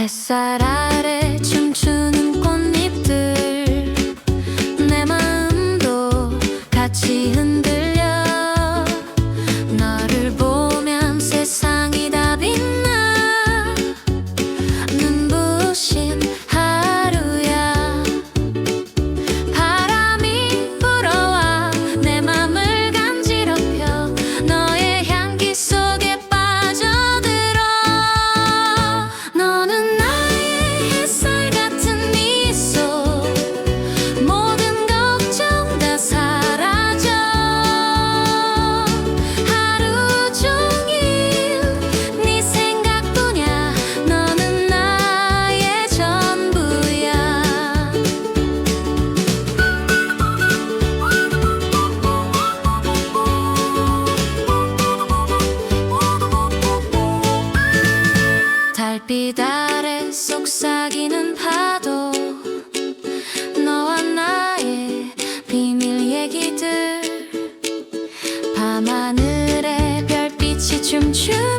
햇살 아래 춤추는 꽃잎들. 빛 아래 속삭이는 파도. 너와 나의 비밀 얘기들. 밤하늘에 별빛이 춤추.